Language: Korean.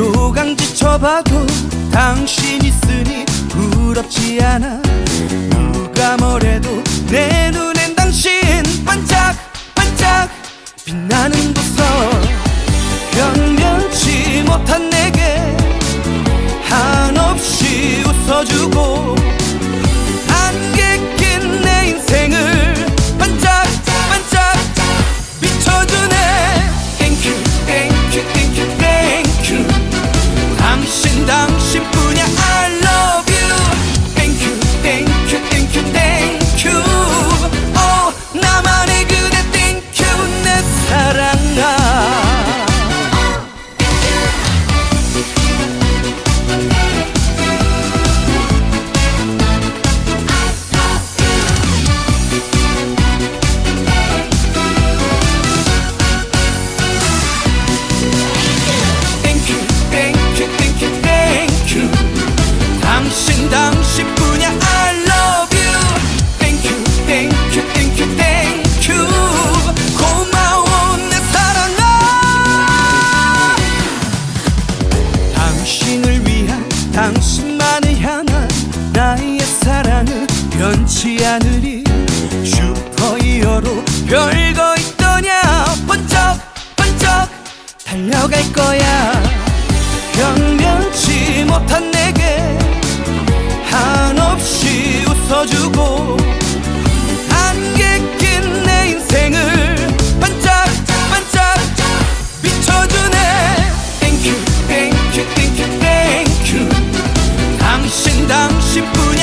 조강 지쳐봐도 당신 있으니 부럽지 않아. 누가 뭐래도 하늘이 슈퍼히어로 별거 있더냐? 번쩍 번쩍 달려갈 거야. 변변치 못한 내게 한없이 웃어주고 안개 낀 내 인생을 반짝 반짝 비춰주네 Thank you, 당신 당신뿐이